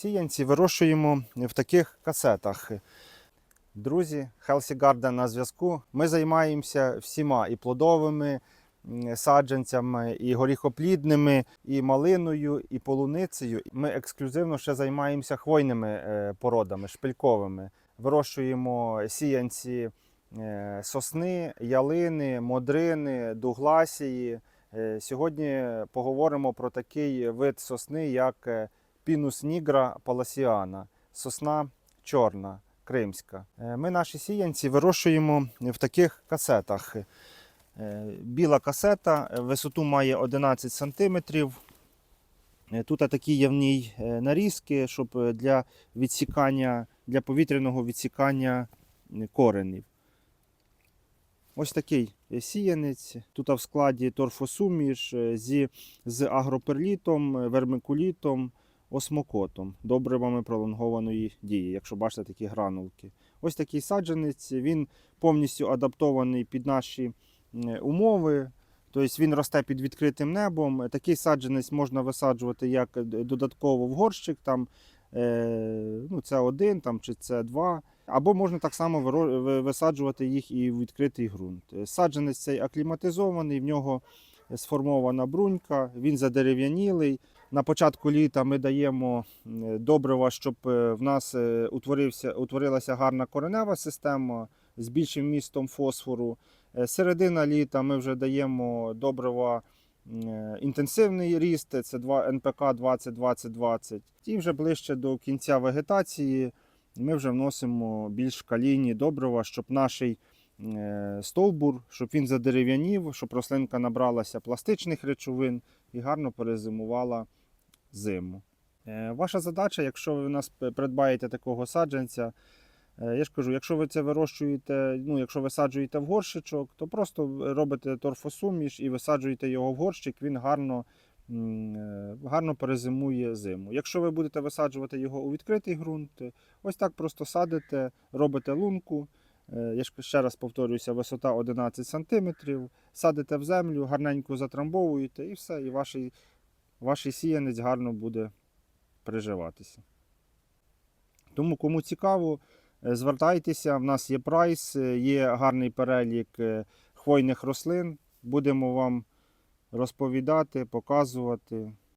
Сіянці вирощуємо в таких касетах. Друзі, Healthy Garden на зв'язку. Ми займаємося всіма і плодовими саджанцями, і горіхоплідними, і малиною, і полуницею. Ми ексклюзивно ще займаємося хвойними е, породами, шпильковими. Вирощуємо сіянці е, сосни, ялини, модрини, дугласії. Е, Сьогодні поговоримо про такий вид сосни, як Пінус нігра паласіана, сосна чорна, кримська. Е, Ми наші сіянці вирощуємо в таких касетах. Е, Біла касета, е, висоту має 11 см. Тут такі є в ній нарізки, щоб для відсікання, для повітряного відсікання коренів. Ось такий сіянець. Тут в складі торфосуміш зі, з агроперлітом, вермикулітом, осмокотом, добривами пролонгованої дії, якщо бачите такі гранулки. Ось такий саджанець, він повністю адаптований під наші е, умови. Тобто він росте під відкритим небом. Такий саджанець можна висаджувати як додатково в горщик, там, е, ну, це один там, чи це два. Або можна так само висаджувати їх і в відкритий ґрунт. Е, Саджанець цей акліматизований, в нього сформована брунька, він задерев'янілий. На початку літа ми даємо добрива, щоб е, в нас е, утворився, утворилася гарна коренева система з більшим містом фосфору. Е, Середина літа ми вже даємо добрива інтенсивний ріст, це 2 НПК 20-20-20. І вже ближче до кінця вегетації ми вже вносимо більш калійні добрива, щоб наш е, стовбур, щоб він задерев'янів, щоб рослинка набралася пластичних речовин і гарно перезимувала зиму. Е, Ваша задача, якщо ви у нас придбаєте такого саджанця, е, я ж кажу, якщо ви це вирощуєте, ну, якщо висаджуєте в горщичок, то просто робите торфосуміш і висаджуєте його в горщик, він гарно, е, гарно перезимує зиму. Якщо ви будете висаджувати його у відкритий ґрунт, е, ось так просто садите, робите лунку. Е, Я ще раз повторююся, висота 11 см, садите в землю, гарненько затрамбовуєте і все, і ваш, ваш сіянець гарно буде приживатися. Тому, кому цікаво, е, звертайтеся, в нас є прайс, е, є гарний перелік хвойних рослин. Будемо вам розповідати, показувати.